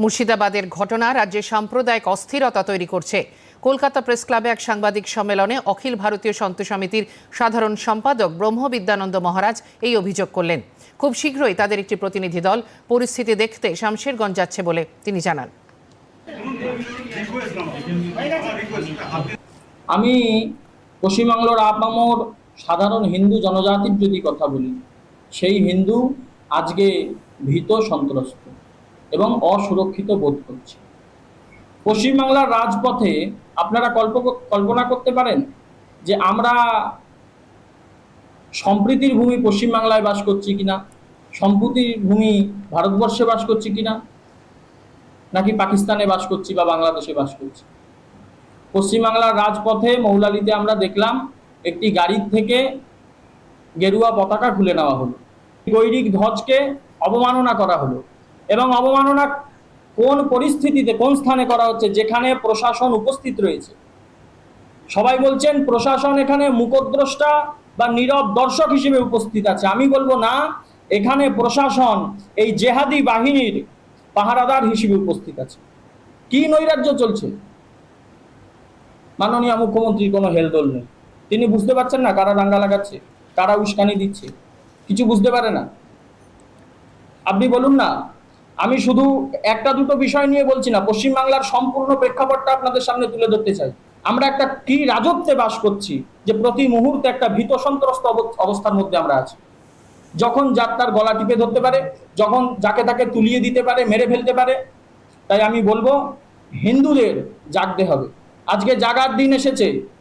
মুর্শিদাবাদের ঘটনা রাজ্যে সাম্প্রদায়িক অস্থিরতা তৈরি করছে। কলকাতা প্রেস ক্লাবে এক সাংবাদিক সম্মেলনে অখিল ভারতীয় সন্ত সমিতির সাধারণ সম্পাদক ব্রহ্মবিদ্যানন্দ মহারাজ এই অভিযোগ করলেন। খুব শীঘ্রই তাদের একটি প্রতিনিধি দল পরিস্থিতি দেখতে শামশেরগঞ্জ যাচ্ছে বলে তিনি জানান। আমি পশ্চিমবাংলার আপামর সাধারণ হিন্দু জনজাতির যদি কথা বলি, সেই হিন্দু আজকে ভীত সন্ত্রস্ত। এবং অসুরক্ষিত বোধ করছে। পশ্চিমবাংলার রাজপথে আপনারা কল্প কল্পনা করতে পারেন যে আমরা সম্প্রীতির ভূমি পশ্চিমবাংলায় বাস করছি কিনা, সম্প্রীতির ভূমি ভারতবর্ষে বাস করছি কিনা, নাকি পাকিস্তানে বাস করছি বা বাংলাদেশে বাস করছি। পশ্চিমবাংলার রাজপথে মৌলালিতে আমরা দেখলাম একটি গাড়ির থেকে গেরুয়া পতাকা খুলে নেওয়া হলো। গৈরিক ধ্বজকে অবমাননা করা হলো। এবং অবমাননা কোন পরিস্থিতিতে, কোন স্থানে করা হচ্ছে, যেখানে প্রশাসন উপস্থিত রয়েছে? সবাই বলছেন, প্রশাসন এখানে মুখদ্রষ্টা বা নীরব দর্শক হিসেবে উপস্থিত আছে। আমি বলব না, এখানে প্রশাসন এই জেহাদি বাহিনীর পাহারাদার হিসেবে উপস্থিত আছে। কি নৈরাজ্য চলছে? মাননীয় মুখ্যমন্ত্রীর কোনো হেলদোল নেই। তিনি বুঝতে পারছেন না কারা দাঙ্গা লাগাচ্ছে, কারা উস্কানি দিচ্ছে। কিছু বুঝতে পারে না। আপনি বলুন না আমি শুধু একটা দুটো বিষয় নিয়ে বলছি না, পশ্চিমবাংলার সম্পূর্ণ প্রেক্ষাপটটা আপনাদের সামনে তুলে ধরতে চাই। আমরা একটা কি রাজত্বে বাস করছি যে প্রতি মুহূর্তে একটা ভীত সন্ত্রস্ত অব- অবস্থার মধ্যে আমরা আছি। যখন যার তার গলা টিপে ধরতে পারে, যখন যাকে তাকে তুলিয়ে দিতে পারে, মেরে ফেলতে পারে, তাই আমি বলব হিন্দুদের জাগতে হবে। আজকে জাগার দিন এসেছে